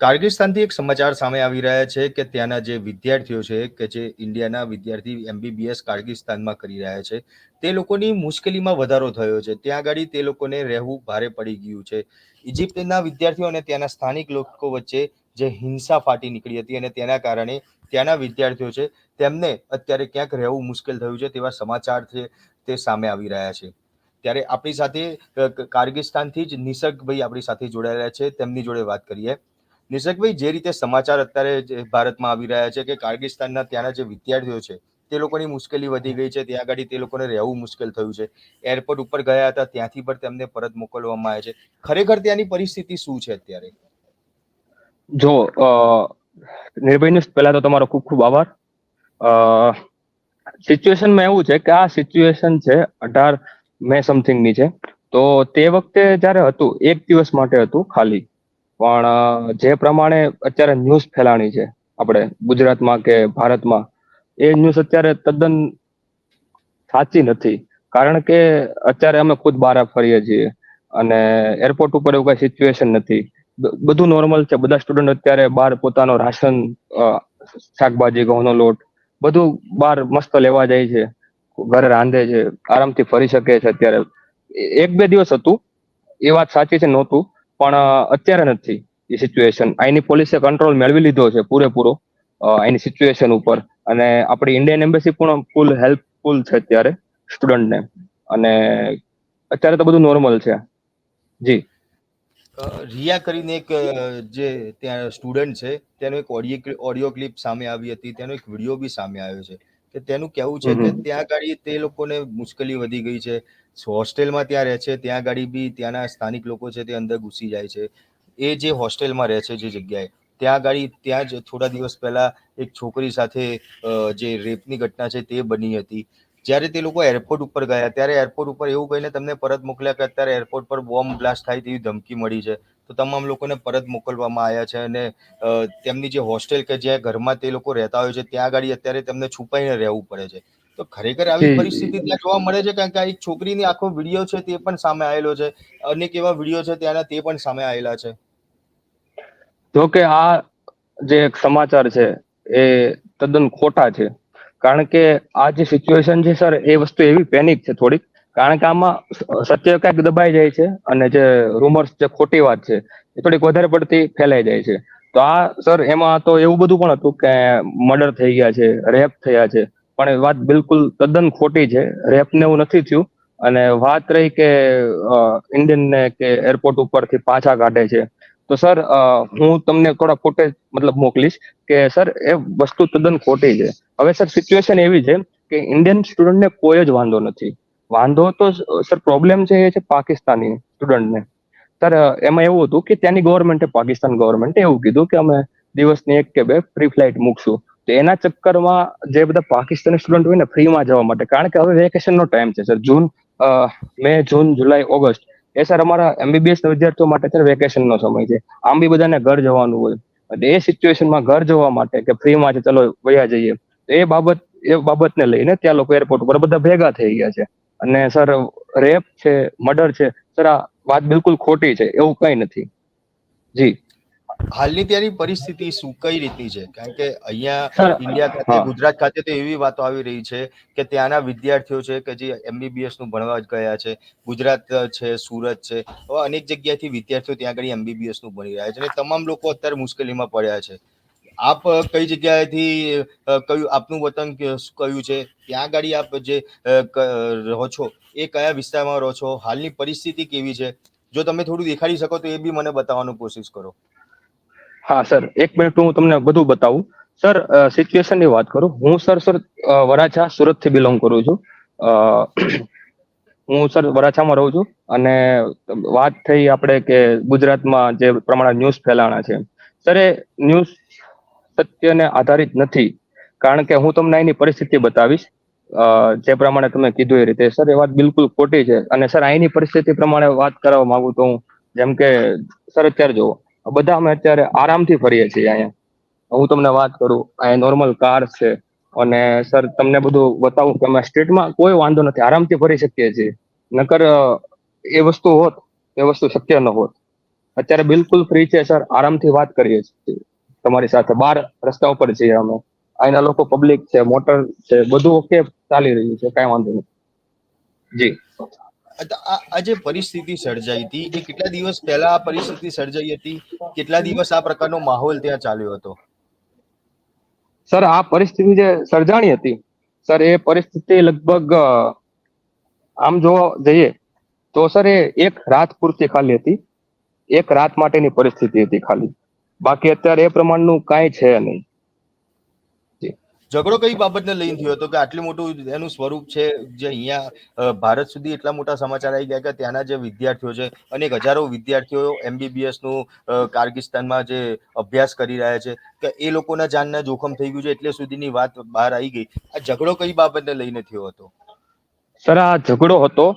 કાર્ગિસ્તાનથી એક સમાચાર સામે આવી રહ્યા છે કે ત્યાંના જે વિદ્યાર્થીઓ છે, કે જે ઇન્ડિયાના વિદ્યાર્થી એમબીબીએસ કાર્ગિસ્તાનમાં કરી રહ્યા છે, તે લોકોની મુશ્કેલીમાં વધારો થયો છે. ત્યાં આગળ તે લોકોને રહેવું ભારે પડી ગયું છે. ઇજિપ્તના વિદ્યાર્થીઓ અને ત્યાંના સ્થાનિક લોકો વચ્ચે જે હિંસા ફાટી નીકળી હતી અને તેના કારણે ત્યાંના વિદ્યાર્થીઓ છે, તેમને અત્યારે ક્યાંક રહેવું મુશ્કેલ થયું છે તેવા સમાચાર છે તે સામે આવી રહ્યા છે. ત્યારે આપણી સાથે કારગિસ્તાનથી જ નિસર્ગભાઈ આપણી સાથે જોડાયેલા છે. તેમની જોડે વાત કરીએ. નિસર્ગભાઈ, જે રીતે સમાચાર અત્યારે ભારતમાં આવી રહ્યા છે કે કાર્ગિસ્તાનના ત્યાંના જે વિદ્યાર્થીઓ છે, તે લોકોની મુશ્કેલી વધી ગઈ છે, ત્યાં આગળ તે લોકોને રહેવું મુશ્કેલ થયું છે. એરપોર્ટ ઉપર ગયા હતા, ત્યાંથી પણ તેમને પરત મોકલવામાં આવે છે. ખરેખર ત્યાંની પરિસ્થિતિ શું છે અત્યારે? જો નિર્ભય ન્યૂઝ, પહેલા તો તમારો ખૂબ ખૂબ આભાર. સિચ્યુએશનમાં એવું છે કે આ સિચ્યુએશન છે અઢાર મે સમથિંગની છે. તો તે વખતે જ્યારે હતું, એક દિવસ માટે હતું ખાલી. પણ જે પ્રમાણે અત્યારે ન્યૂઝ ફેલાણી છે, આપણે ગુજરાતમાં કે ભારતમાં, એ ન્યૂઝ અત્યારે તદ્દન સાચી નથી. કારણ કે અત્યારે અમે ખુદ બહાર ફરીએ છીએ અને એરપોર્ટ ઉપર એવું કઈ સિચ્યુએશન નથી. બધું નોર્મલ છે. બધા સ્ટુડન્ટ અત્યારે બહાર પોતાનો રાશન શાકભાજી, ઘઉંનો લોટ, બધું બહાર મસ્ત લેવા જાય છે. ઘરે રાંધે છે. આરામથી ફરી શકે છે અત્યારે. એક બે દિવસ હતું. એ વાત સાચી છે, નહોતું. પણ અત્યારે નથી એ સિચ્યુએશન અહીંની પોલીસે કંટ્રોલ મેળવી લીધો છે પૂરેપૂરો અહીંની સિચ્યુએશન ઉપર. અને આપણી ઇન્ડિયન એમ્બેસી પણ ફૂલ હેલ્પફુલ છે અત્યારે સ્ટુડન્ટને અને અત્યારે તો બધું નોર્મલ છે. જી. રિયા કરીને એક જે ત્યાં સ્ટુડન્ટ છે તેનો એક ઓડિયો ઓડિયો ક્લિપ સામે આવી હતી તેનો એક વીડિયો બી સામે આવ્યો છે. કે તેનું કહેવું છે કે ત્યાં આગળ તે લોકોને મુશ્કેલી વધી ગઈ છે. હોસ્ટેલમાં ત્યાં રહે છે, ત્યાં ગાડી બી ત્યાંના સ્થાનિક લોકો છે તે અંદર ઘૂસી જાય છે. એ જે હોસ્ટેલમાં રહે છે જે જગ્યાએ, ત્યાં ગાડી ત્યાં જ થોડા દિવસ પહેલા એક છોકરી સાથે જે રેપની ઘટના છે તે બની હતી. જ્યારે તે લોકો એરપોર્ટ ઉપર ગયા, ત્યારે એરપોર્ટ ઉપર એવું કહીને તમને પરત મોકલ્યા કે અત્યારે એરપોર્ટ પર બોમ્બ બ્લાસ્ટ થાય તેવી ધમકી મળી છે. તો તમામ લોકોને પરત મોકલવામાં આવ્યા છે અને તેમની જે હોસ્ટેલ કે જ્યાં ઘરમાં તે લોકો રહેતા હોય છે, ત્યાં ગાડી અત્યારે તેમને છુપાઈને રહેવું પડે છે. તો ખરેખર આવી પરિસ્થિતિ ત્યાં જોવા મળે છે કારણ કે આ એક છોકરીની આખો વીડિયો છે તે પણ સામે આવેલો છે. અનેક એવા વીડિયો છે ત્યાંના તે પણ સામે આવેલા છે. જો કે આ જે એક સમાચાર છે એ તદ્દન ખોટા છે. કારણ કે આ જે સિચ્યુએશન છે સર એ વસ્તુ એવી પેનિક છે થોડીક. કારણ કે આમાં સત્ય ક્યાંક દબાઈ જાય છે અને જે રૂમર્સ જે ખોટી વાત છે એ થોડીક વધારે પડતી ફેલાઈ જાય છે. તો આ સર એમાં તો એવું બધું પણ હતું કે મર્ડર થઈ ગયા છે રેપ થયા છે. પણ એ વાત બિલકુલ તદ્દન ખોટી છે. રેપને એવું નથી થયું. અને વાત રહી કે ઇન્ડિયન ને કે એરપોર્ટ ઉપરથી પાછા કાઢે છે. તો સર હું તમને થોડા ફોટેજ મતલબ મોકલીશ કે સર, એ વસ્તુ તદ્દન ખોટી છે. હવે સર સિચ્યુએશન એવી છે કે ઇન્ડિયન સ્ટુડન્ટને કોઈ જ વાંધો નથી. વાંધો તો સર પ્રોબ્લેમ છે એ છે પાકિસ્તાની સ્ટુડન્ટને સર એમાં એવું હતું કે ત્યાંની ગવર્મેન્ટે પાકિસ્તાન ગવર્મેન્ટે એવું કીધું કે અમે દિવસની એક કે બે ફ્રી ફ્લાઇટ મૂકશું. તો એના ચક્કરમાં જે બધા પાકિસ્તાની સ્ટુડન્ટ હોય ને ફ્રીમાં જવા માટે, કારણ કે હવે વેકેશનનો ટાઈમ છે sir June May, June, July, August, એ સર અમારા એમબીબીએસ વિદ્યાર્થીઓ માટે સર વેકેશનનો સમય છે. આમ બી બધાને ઘર જવાનું હોય. એટલે એ સિચ્યુએશનમાં ઘર જવા માટે કે ફ્રીમાં છે, ચલો વયા જઈએ, તો એ બાબત, એ બાબતને લઈને ત્યાં લોકો એરપોર્ટ ઉપર બધા ભેગા થઈ ગયા છે. અને સર રેપ છે મર્ડર છે સર આ વાત બિલકુલ ખોટી છે, એવું કઈ નથી. જી. હાલની ત્યાંની પરિસ્થિતિ શું કઈ રીતની છે? કારણ કે અહીંયા ઇન્ડિયા ખાતે ગુજરાત ખાતે તો એવી વાતો આવી રહી છે કે ત્યાંના વિદ્યાર્થીઓ છે કે જે એમબીબીએસનું ભણવા જ ગયા છે ગુજરાત છે સુરત છે અનેક જગ્યાથી વિદ્યાર્થીઓ ત્યાં આગળ એમબીબીએસનું ભણી રહ્યા છે અને તમામ લોકો અત્યારે મુશ્કેલીમાં પડ્યા છે. આપ કઈ જગ્યાએથી કયું આપનું વતન કયું છે? ત્યાં આગળ આપ જે રહો છો એ કયા વિસ્તારમાં રહો છો? હાલની પરિસ્થિતિ કેવી છે? જો તમે થોડું દેખાડી શકો તો એ બી મને બતાવવાનો કોશિશ કરો. હા, સર. એક મિનિટ હું તમને બધું બતાવું. સર સિચ્યુએશનની વાત કરું. હું, સર સર વરાછા સુરતથી બિલોંગ કરું છું. હું, સર, વરાછામાં રહું છું. અને વાત થઈ આપણે કે ગુજરાતમાં જે પ્રમાણે ન્યૂઝ ફેલાણા છે. સર, એ ન્યૂઝ સત્યને આધારિત નથી. કારણ કે હું તમને એની પરિસ્થિતિ બતાવીશ. જે પ્રમાણે તમે કીધું એ રીતે. સર, એ વાત બિલકુલ ખોટી છે. અને સર, અહીંની પરિસ્થિતિ પ્રમાણે વાત કરવા માંગુ તો હું, જેમ કે, સર, અત્યારે જુઓ. બધા અમે અત્યારે આરામથી ફરીએ છીએ અહીંયા. હું તમને વાત કરું અહીંયા નોર્મલ કાર છે. અને સર તમને બધું બતાવું કે અમે સ્ટ્રીટમાં કોઈ વાંધો નથી, આરામથી ફરી શકીએ છીએ. નકર એ વસ્તુ હોત, એ વસ્તુ શક્ય ન હોત. અત્યારે બિલકુલ ફ્રી છે સર આરામથી વાત કરીએ છીએ. તમારી સાથે બાર રસ્તા ઉપર છીએ અમે. અહીંના લોકો પબ્લિક છે મોટર છે, બધું ઓકે ચાલી રહ્યું છે, કાંઈ વાંધો નહીં જી. આ જે પરિસ્થિતિ સર્જાઈ હતી, એ કેટલા દિવસ પહેલા આ પરિસ્થિતિ સર્જાઈ હતી? કેટલા દિવસ આ પ્રકારનો માહોલ ત્યાં ચાલ્યો હતો? સર, આ પરિસ્થિતિ જે સર્જાણી હતી, સર, એ પરિસ્થિતિ લગભગ આમ જોવા જઈએ, તો સર, એ એક રાત પૂરતી ખાલી હતી. એક રાત માટેની પરિસ્થિતિ હતી ખાલી. બાકી અત્યારે એ પ્રમાણનું કાંઈ છે નહીં. ઝઘડો કઈ બાબતને લઈને થયો હતો કે આટલું મોટું એનું સ્વરૂપ છે જે અહીંયા ભારત સુધી એટલા મોટા સમાચાર આવી ગયા કે ત્યાંના જે વિદ્યાર્થીઓ છે, અનેક હજારો વિદ્યાર્થીઓ એમબીબીએસનું કાર્ગિસ્તાનમાં જે અભ્યાસ કરી રહ્યા છે કે એ લોકોના જાનના જોખમ થઈ ગયું છે એટલે સુધીની વાત બહાર આવી ગઈ. આ ઝઘડો કઈ બાબતને લઈને થયો હતો? સર, આ ઝઘડો હતો,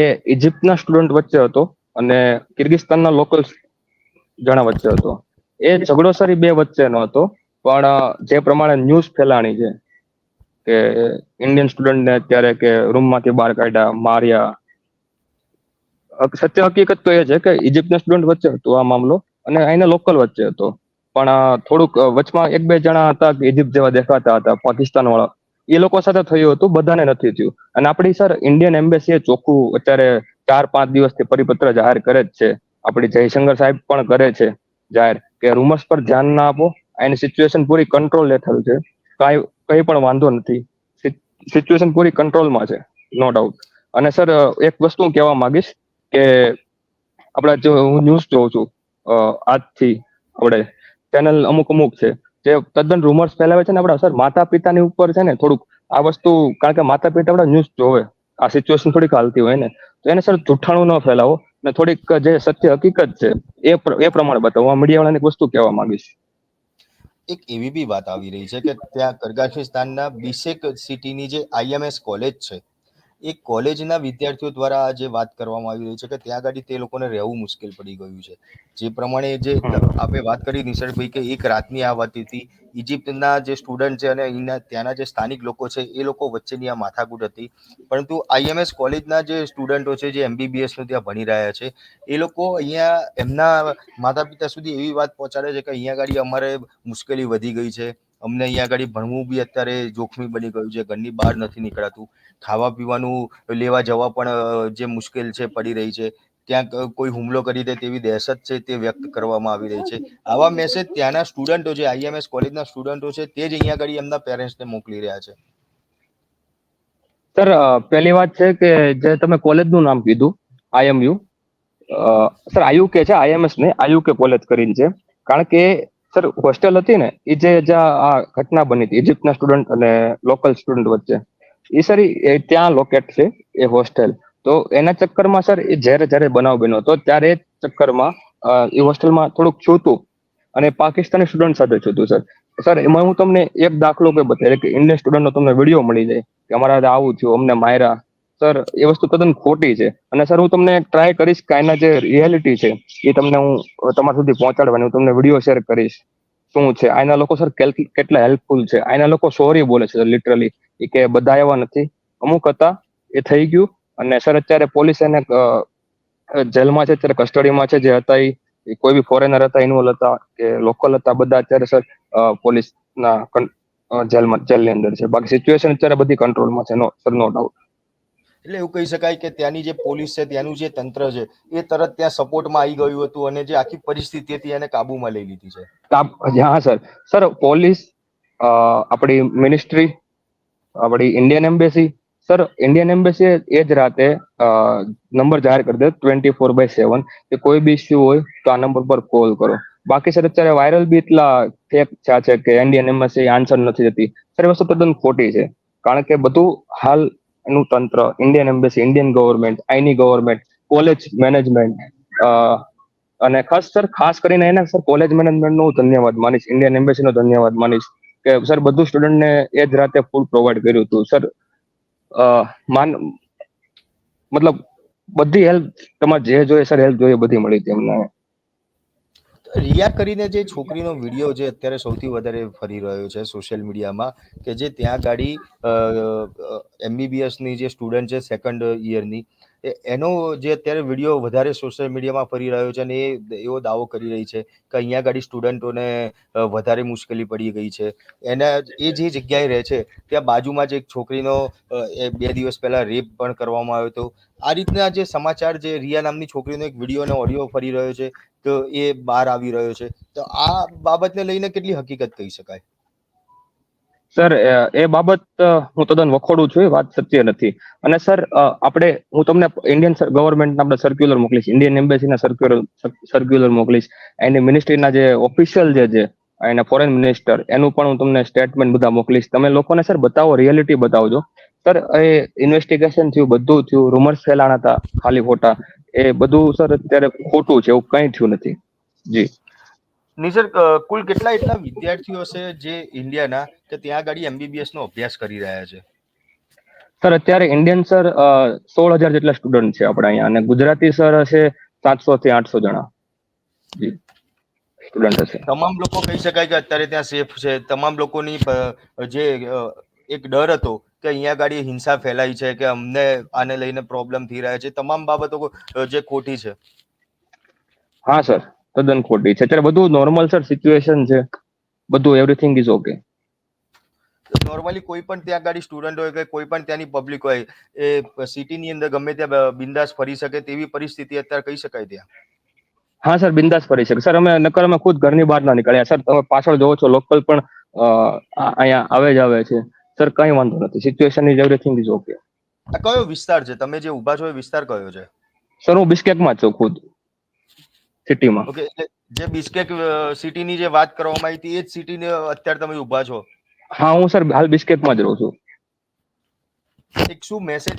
એ ઇજિપ્તના સ્ટુડન્ટ વચ્ચે હતો અને કિર્ગિસ્તાનના લોકલ જણા વચ્ચે હતો. એ ઝઘડો સર, એ બે વચ્ચેનો હતો. પણ જે પ્રમાણે ન્યૂઝ ફેલાણી છે, કે ઇન્ડિયન સ્ટુડન્ટને અત્યારે કે રૂમમાંથી બહાર કાઢ્યા, માર્યા સત્ય હકીકત તો એ છે કે ઇજિપ્તના સ્ટુડન્ટ વચ્ચે હતો આ મામલો, અને અહીંના લોકલ વચ્ચે હતો. પણ થોડુંક વચમાં એક બે જણા હતા કે ઇજિપ્ત જેવા દેખાતા હતા, પાકિસ્તાન વાળા. એ લોકો સાથે થયું હતું, બધાને નથી થયું. અને આપણી સર ઇન્ડિયન એમ્બેસીએ ચોખ્ખું અત્યારે ચાર પાંચ દિવસથી પરિપત્ર જાહેર કરે જ છે. આપણી જયશંકર સાહેબ પણ કરે છે જાહેર, કે રૂમર્સ પર ધ્યાન ના આપો એની સિચ્યુએશન પૂરી કંટ્રોલ હેઠળ છે. કાંઈ, કઈ પણ વાંધો નથી. સિચ્યુએશન પૂરી કંટ્રોલમાં છે નો ડાઉટ અને સર એક વસ્તુ હું કહેવા માંગીશ કે આપણે જો હું ન્યૂઝ જોઉં છું આજથી આપણે ચેનલ અમુક અમુક છે, જે તદ્દન રૂમર્સ ફેલાવે છે ને આપણા સર માતા પિતાની ઉપર છે ને થોડુંક આ વસ્તુ, કારણ કે માતા પિતા આપણા ન્યૂઝ જોવે. આ સિચ્યુએશન થોડીક હાલતી હોય ને. તો એને સર જુઠ્ઠાણું ન ફેલાવો ને થોડીક જે સત્ય હકીકત છે, એ એ પ્રમાણે બતાવો. આ મીડિયાવાળાને એક વસ્તુ કહેવા માંગીશ. એક એવી બી વાત આવી રહી છે કે ત્યાં કઝાકિસ્તાનના બિશેક સિટીની જે આઈએમએસ કોલેજ છે એ કોલેજના વિદ્યાર્થીઓ દ્વારા આ જે વાત કરવામાં આવી રહી છે કે ત્યાં આગળ તે લોકોને રહેવું મુશ્કેલ પડી ગયું છે. જે પ્રમાણે જે આપણે વાત કરી નિસર્ગભાઈ કે એક રાતની આ વાત હતી. ઇજિપ્તના જે સ્ટુડન્ટ છે અને અહીંના ત્યાંના જે સ્થાનિક લોકો છે એ લોકો વચ્ચેની આ માથાકૂટ હતી. પરંતુ આઈએમએસ કોલેજના જે સ્ટુડન્ટો છે જે એમબીબીએસનું ત્યાં ભણી રહ્યા છે એ લોકો અહીંયા એમના માતા પિતા સુધી એવી વાત પહોંચાડે છે કે અહીંયા આગળ અમારે મુશ્કેલી વધી ગઈ છે. અમને અહીંયા આગળ ભણવું બી અત્યારે જોખમી બની ગયું છે, ઘરની બહાર નથી નીકળાતું. ખાવા પીવાનું લેવા જવા પણ જે મુશ્કેલ છે, પડી રહી છે. ત્યાં કોઈ હુમલો કરી દે તેવી દહેશત છે તે વ્યક્ત કરવામાં આવી રહી છે. આવા મેસેજ ત્યાંના સ્ટુડન્ટો જે આઈએમએસ કોલેજના સ્ટુડન્ટો છે, તે જ અહીંયા આગળ એમના પેરેન્ટ્સને મોકલી રહ્યા છે. સર પહેલી વાત છે કે જે તમે કોલેજનું નામ કીધું આઈએમયુ સર આયુકે છે આઈએમએસ ને આયુકે કોલેજ કરીને છે. કારણ કે સર હોસ્ટેલ હતી ને એ જે આ ઘટના બની હતી ઇજિપ્તના સ્ટુડન્ટ અને લોકલ સ્ટુડન્ટ વચ્ચે. એ સર એ ત્યાં લોકેટ છે, એ હોસ્ટેલ તો એના ચક્કરમાં સર એ જ્યારે જ્યારે બનાવ બન્યો હતો, ત્યારે ચક્કરમાં એ હોસ્ટેલમાં થોડુંક છૂતું અને પાકિસ્તાની સ્ટુડન્ટ સાથે છૂતું સર સર એમાં હું તમને એક દાખલો કે બતાવી કે ઇન્ડિયન સ્ટુડન્ટનો તમને વીડિયો મળી જાય, કે અમારા આવું થયું, અમને માર્યા. સર એ વસ્તુ તદ્દન ખોટી છે. અને સર, હું તમને ટ્રાય કરીશ કે એના જે રિયાલિટી છે, એ તમને હું તમારા સુધી પહોંચાડવાની, હું તમને વીડિયો શેર કરીશ. શું છે? આના લોકો સર કેટલા હેલ્પફુલ છે? આના લોકો સોરી બોલે છે લિટરલી કે બધા એવા નથી. અમુક હતા, એ થઈ ગયું. અને સર, અત્યારે પોલીસ એને જેલમાં છે, અત્યારે કસ્ટડીમાં છે, જે હતા એ કોઈ બી ફોરેનર હતા ઇન્વોલ્વ હતા, કે લોકલ હતા, બધા અત્યારે સર પોલીસના જેલમાં, જેલની અંદર છે. બાકી સિચ્યુએશન અત્યારે બધી કંટ્રોલમાં છે, નો સર નો ડાઉટ એટલે એવું કહી શકાય કે ત્યાંની જે પોલીસ છે, ત્યાંનું જે તંત્ર છે, એ તરત ત્યાં સપોર્ટમાં આવી ગયું હતું અને જે આખી પરિસ્થિતિ હતી એને કાબુમાં લઈ લીધી છે. હા, સર. સર, પોલીસ આપણી મિનિસ્ટ્રી, આપણી Indian embassy, sir, Indian embassy એ જ રાતે નંબર જાહેર કરી દે ટ્વેન્ટી ફોર બાય સેવન કે કોઈ બી ઇસ્યુ હોય તો આ નંબર પર કોલ કરો. બાકી સર, અત્યારે વાયરલ બી એટલા ફેક થયા છે કે ઇન્ડિયન એમ્બેસી આન્સર નથી દેતી. સર, એ વસ્તુ તદ્દન ખોટી છે. કારણ કે બધું હાલ નું તંત્ર ઇન્ડિયન એમ્બેસી ઇન્ડિયન ગવર્મેન્ટ આઈની ગવર્મેન્ટ કોલેજ મેનેજમેન્ટ અને ખાસ સર, ખાસ કરીને એને સર કોલેજ મેનેજમેન્ટનો હું ધન્યવાદ માનીશ ઇન્ડિયન એમ્બેસીનો ધન્યવાદ માનીશ કે સર, બધું સ્ટુડન્ટને એ જ રાતે ફૂડ પ્રોવાઈડ કર્યું હતું. સર માન, મતલબ બધી હેલ્પ તમારે જે જોઈએ, સર હેલ્પ જોઈએ, બધી મળી હતી અમને. રિયા કરીને જે છોકરીનો વીડિયો જે અત્યારે સૌથી વધારે ફરી રહ્યો છે સોશિયલ મીડિયામાં કે જે ત્યાં ગાડી એમબીબીએસની જે સ્ટુડન્ટ છે સેકન્ડ યરની એ, એનો જે અત્યારે વીડિયો વધારે સોશિયલ મીડિયામાં ફરી રહ્યો છે અને એ, એવો દાવો કરી રહી છે કે અહીંયા આગળ સ્ટુડન્ટોને વધારે મુશ્કેલી પડી ગઈ છે. એના એ જે જગ્યાએ રહે છે, ત્યાં બાજુમાં જ એક છોકરીનો બે દિવસ પહેલા રેપ પણ કરવામાં આવ્યો હતો. આ રીતના જે સમાચાર જે રિયા નામની છોકરીનો એક વીડિયો અને ઓડિયો ફરી રહ્યો છે, તો એ બહાર આવી રહ્યો છે. તો આ બાબતને લઈને કેટલી હકીકત કહી શકાય? સર એ બાબત હું તદ્દન વખોડું છું, એ વાત સત્ય નથી. અને સર આપણે, હું તમને ઇન્ડિયન ગવર્મેન્ટ આપણે સર્ક્યુલર મોકલીશ ઇન્ડિયન એમ્બેસીના સર્ક્યુલર સર્ક્યુલર મોકલીશ, એની મિનિસ્ટ્રીના જે ઓફિશિયલ જે છે, એના ફોરેન મિનિસ્ટર એનું પણ હું તમને સ્ટેટમેન્ટ બધા મોકલીશ. તમે લોકોને સર બતાવો રિયાલિટી બતાવજો. સર, એ ઇન્વેસ્ટિગેશન થયું, બધું થયું રૂમર્સ ફેલાણા હતા, ખાલી ખોટા. એ બધું સર અત્યારે ખોટું છે, એવું કંઈ થયું નથી. જી. નિસર કુલ કેટલા એટલા વિદ્યાર્થીઓ છે જે ઇન્ડિયાના કે ત્યાં આગળ એમબીબીએસ નો અભ્યાસ કરી રહ્યા છે? સર અત્યારે ઇન્ડિયન સર સોળ હજાર જેટલા સ્ટુડન્ટ છે આપણા અહીંયા અને ગુજરાતી સર હશે સાતસો થી આઠસો જણા. સ્ટુડન્ટ હશે. તમામ લોકો કહી શકાય કે અત્યારે ત્યાં સેફ છે. તમામ લોકોની જે એક ડર હતો કે અહીંયા ગાડી હિંસા ફેલાઈ છે કે અમને આને લઈને પ્રોબ્લેમ થઈ રહ્યા છે. તમામ બાબતો જે ખોટી છે. હા સર. તદ્દન ખોટી છે. અત્યારે બધું નોર્મલ સર સિચ્યુએશન છે. બધું એવરીથિંગ ઇઝ ઓકે નોર્મલી કોઈ પણ ત્યાં ગાડી સ્ટુડન્ટ હોય કે કોઈ પણ ત્યાંની પબ્લિક હોય એ સિટીની અંદર ગમે ત્યાં બિંદાસ ફરી શકે તેવી પરિસ્થિતિ અત્યારે કહી શકાય ત્યાં. હા સર બિંદાસ ફરી શકે. સર અમે નકર અમે ખુદ ઘરની બહાર ના નીકળ્યા. સર તમે પાછળ જોવો છો લોકલ પણ અહીંયા આવે જ આવે છે. સર કઈ વાંધો નથી. Situation is everything is okay કયો વિસ્તાર છે? તમે જે ઊભા છો એ વિસ્તાર કયો છે? સર હું બિસ્કેકમાં છું ખુદ. સિટીમાં. ઓકે જે બિસ્કેક સિટીની જે વાત કરવામાં આવી હતી એ જ સિટીને અત્યારે તમે ઊભા છો? હા હું સર હાલ બિસ્કેકમાં જ રહું છું. એક શું મેસેજ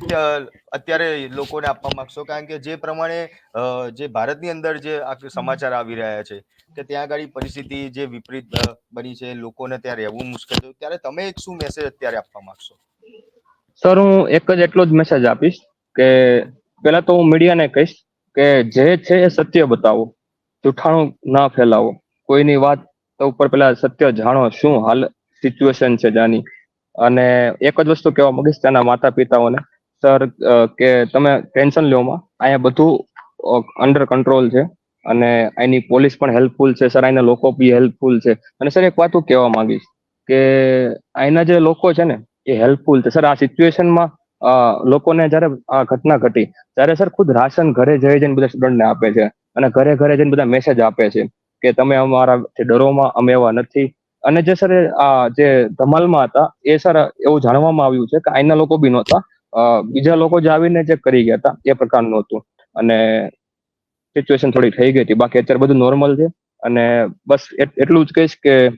અત્યારે લોકોને આપવા માંગશો? કારણ કે જે પ્રમાણે જે ભારતની અંદર જે સમાચાર આવી રહ્યા છે કે ત્યાં આગળ પરિસ્થિતિ જે વિપરીત બની છે લોકોને ત્યાં રહેવું મુશ્કેલ છે ત્યારે તમે એક શું મેસેજ અત્યારે આપવા માંગશો? સર હું એક જ એટલો જ મેસેજ આપીશ કે પહેલા તો હું મીડિયાને કહીશ કે જે છે એ સત્ય બતાવો. જૂઠાણું ના ફેલાવો. કોઈની વાત ઉપર પેલા સત્ય જાણો, શું હાલ સિચ્યુએશન છે જાની. અને એક જ વસ્તુ કહેવા માંગીશ તેના માતા પિતાઓને સર કે તમે ટેન્શન લ્યોમાં અહીંયા બધું અંડર કંટ્રોલ છે. અને અહીંની પોલીસ પણ હેલ્પફુલ છે. સર, અહીંના લોકો બી હેલ્પફુલ છે. અને સર, એક વાત હું કહેવા માંગીશ કે અહીંના જે લોકો છે ને, એ હેલ્પફુલ છે. સર, આ સિચ્યુએશનમાં લોકોને જ્યારે આ ઘટના ઘટી, ત્યારે સર ખુદ રાશન ઘરે જઈ જઈને બધા સ્ટુડન્ટને આપે છે અને ઘરે ઘરે જઈને બધા મેસેજ આપે છે કે તમે અમારા ડરોમાં, અમે એવા નથી. અને જે સર આ જે ધમાલમાં હતા, એ સર એવું જાણવામાં આવ્યું છે કે અહીંના લોકો બી નહોતા. બીજા લોકો જે આવીને જે કરી ગયા હતા, એ પ્રકારનું હતું. અને સિચ્યુએશન થોડી થઈ ગઈ હતી. બાકી અત્યારે બધું નોર્મલ છે. અને બસ એટ- એટલું જ કહીશ કે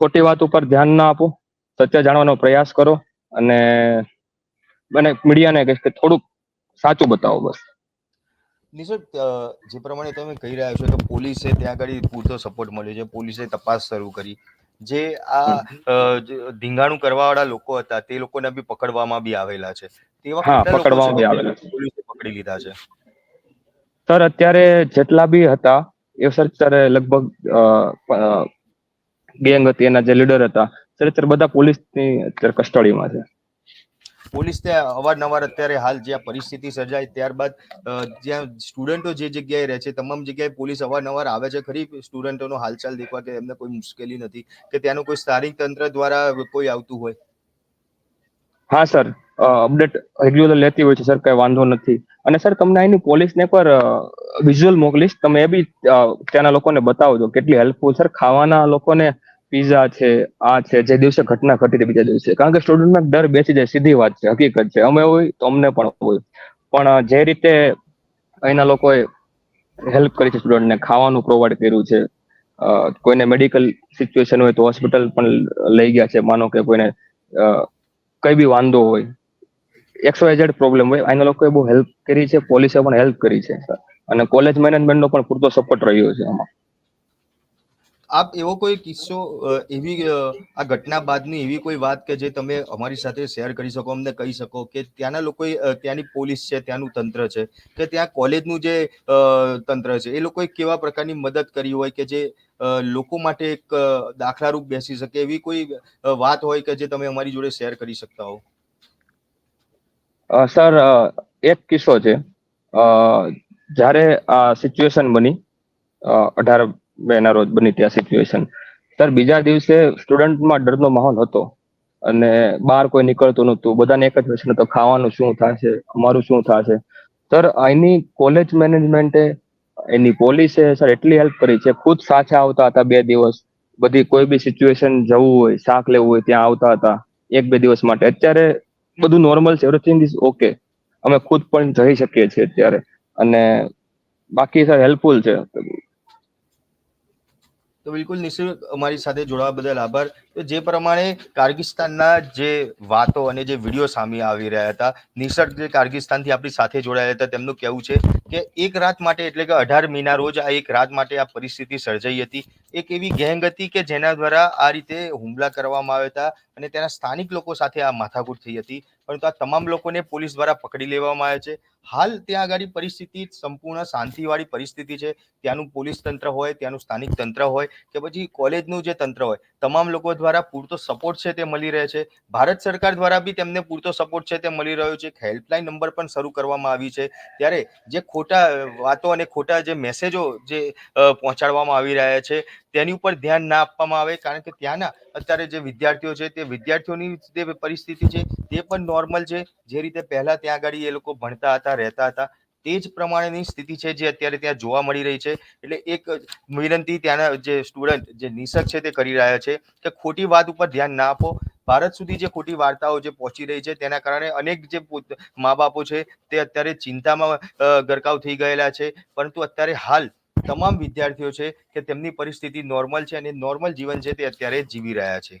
ખોટી વાત ઉપર ધ્યાન ના આપો. સત્ય જાણવાનો પ્રયાસ કરો અને મને મીડિયાને કહીશ કે થોડુંક સાચું બતાવો બસ. નિશોદ જે પ્રમાણે તમે કહી રહ્યા છો કે પોલીસે ત્યાં આગળ પૂરતો સપોર્ટ મળ્યો છે પોલીસે તપાસ શરૂ કરી. જે આ ધીંગાણું કરવાવાળા લોકો હતા તે લોકોને બી પકડવામાં બી આવેલા છે. તેવા પકડવામાં બી આવેલા છે. પોલીસે પકડી લીધા છે? સર અત્યારે જેટલા બી હતા એ સર અત્યારે લગભગ ગેંગ હતી એના જે લીડર હતા સર અત્યારે બધા પોલીસની અત્યારે કસ્ટડીમાં છે. પોલીસ ત્યાં અવારનવાર અત્યારે હાલ જ્યાં પરિસ્થિતિ સર્જાય ત્યારબાદ જ્યાં સ્ટુડન્ટો જે જગ્યાએ રહે છે, તમામ જગ્યાએ પોલીસ અવારનવાર આવે છે. ખરી સ્ટુડન્ટોનો હાલચાલ દેખવા કે એમને કોઈ મુશ્કેલી નથી કે ત્યાંનું કોઈ સ્થાનિક તંત્ર દ્વારા કોઈ આવતું હોય? હા, સર. અપડેટ રેગ્યુલર લેતી હોય છે, સર. કઈ વાંધો નથી. અને સર, તમને અહીંની પોલીસને એકવાર વિઝ્યુઅલ મોકલીશ. તમે એ બી ત્યાંના લોકોને બતાવજો. કેટલી હેલ્પફુલ સર. ખાવાના લોકોને પીઝા છે, આ છે, જે દિવસે ઘટના ઘટી બીજા દિવસે. કારણ કે સ્ટુડન્ટમાં ડર બેસી જાય, સીધી વાત છે, હકીકત છે. અમે હોય તો અમને પણ હોય. પણ જે રીતે અહીંના લોકોએ હેલ્પ કરી છે સ્ટુડન્ટને, ખાવાનું પ્રોવાઈડ કર્યું છે કોઈને મેડિકલ સિચ્યુએશન હોય તો હોસ્પિટલ પણ લઈ ગયા છે. માનો કે કોઈને કઈ બી વાંધો હોય એક્સો એઝેડ પ્રોબ્લેમ હોય, અહીંના લોકોએ બહુ હેલ્પ કરી છે, પોલીસે પણ હેલ્પ કરી છે અને કોલેજ મેનેજમેન્ટનો પણ પૂરતો સપોર્ટ રહ્યો છે આમાં. આપ એવો કોઈ કિસ્સો એવી આ ઘટના બાદની એવી કોઈ વાત કે જે તમે અમારી સાથે શેર કરી શકો, અમને કહી શકો કે ત્યાંના લોકોએ ત્યાંની પોલીસ છે, ત્યાંનું તંત્ર છે, કે ત્યાં કોલેજનું જે તંત્ર છે, એ લોકોએ કેવા પ્રકારની મદદ કરી હોય કે જે લોકો માટે એક દાખલારૂપ બેસી શકે, એવી કોઈ વાત હોય કે જે તમે અમારી જોડે શેર કરી શકતા હો? સર એક કિસ્સો છે. જ્યારે આ સિચ્યુએશન બની અઢાર મેના રોજ બની ત્યાં સિચ્યુએશન સર બીજા દિવસે સ્ટુડન્ટમાં ડરનો માહોલ હતો અને બહાર કોઈ નીકળતું નહોતું. બધાને એક જ પ્રશ્ન હતો, ખાવાનું શું થશે, અમારું શું થશે? સર અહીંની કોલેજ મેનેજમેન્ટે એની પોલીસે સર એટલી હેલ્પ કરી છે. ખુદ સાથે આવતા હતા બે દિવસ. બધી કોઈ બી સિચ્યુએશન જવું હોય, શાક લેવું હોય, ત્યાં આવતા હતા. એક બે દિવસ માટે. અત્યારે બધું નોર્મલ છે. એવરીથિંગ ઇઝ ઓકે અમે ખુદ પણ જઈ શકીએ છીએ અત્યારે. અને બાકી સર હેલ્પફુલ છે. તો બિલકુલ નિઃશુલ્ક અમારી સાથે જોડાવા બદલ આભાર. તો જે પ્રમાણે કાર્ગિસ્તાનના જે વાતો અને જે વીડિયો સામે આવી રહ્યા હતા, નિસર્ગ જે કાર્ગિસ્તાનથી આપણી સાથે જોડાયા હતા, તેમનું કહેવું છે કે એક રાત માટે એટલે કે અઢાર મહિના રોજ આ એક રાત માટે આ પરિસ્થિતિ સર્જાઈ હતી. એક એવી ગેંગ હતી કે જેના દ્વારા આ રીતે હુમલા કરવામાં આવ્યા હતા અને તેના સ્થાનિક લોકો સાથે આ માથાકૂટ થઈ હતી. પરંતુ આ તમામ લોકોને પોલીસ દ્વારા પકડી લેવામાં આવ્યા છે. હાલ ત્યાં આગળ પરિસ્થિતિ સંપૂર્ણ શાંતિવાળી પરિસ્થિતિ છે. ત્યાંનું પોલીસ તંત્ર હોય, ત્યાંનું સ્થાનિક તંત્ર હોય કે પછી કોલેજનું જે તંત્ર હોય, તમામ લોકો દ્વારા પૂરતો સપોર્ટ છે તે મળી રહે છે. ભારત સરકાર દ્વારા બી તેમને પૂરતો સપોર્ટ છે તે મળી રહ્યો છે. હેલ્પલાઇન નંબર પણ શરૂ કરવામાં આવી છે. ત્યારે જે ખોટા વાતો અને ખોટા જે મેસેજો જે પહોંચાડવામાં આવી રહ્યા છે, તેની ઉપર ધ્યાન ના આપવામાં આવે. કારણ કે ત્યાંના અત્યારે જે વિદ્યાર્થીઓ છે તે વિદ્યાર્થીઓની જે પરિસ્થિતિ છે તે પણ નોર્મલ છે. જે રીતે પહેલા ત્યાં આગળ એ લોકો ભણતા હતા રહેતા હતા. તે જ પ્રમાણેની સ્થિતિ છે જે અત્યારે ત્યાં જોવા મળી રહી છે. એટલે એક વિનંતી ત્યાંના જે સ્ટુડન્ટ જે નિસક છે તે કરી રહ્યા છે કે ખોટી વાત ઉપર ધ્યાન ના આપો. ભારત સુધી જે ખોટી વાર્તાઓ જે પહોંચી રહી છે તેના કારણે અનેક જે મા બાપો છે તે અત્યારે ચિંતામાં ગરકાવ થઈ ગયેલા છે. પરંતુ અત્યારે હાલ તમામ વિદ્યાર્થીઓ છે કે તેમની પરિસ્થિતિ નોર્મલ છે અને નોર્મલ જીવન છે તે અત્યારે જીવી રહ્યા છે.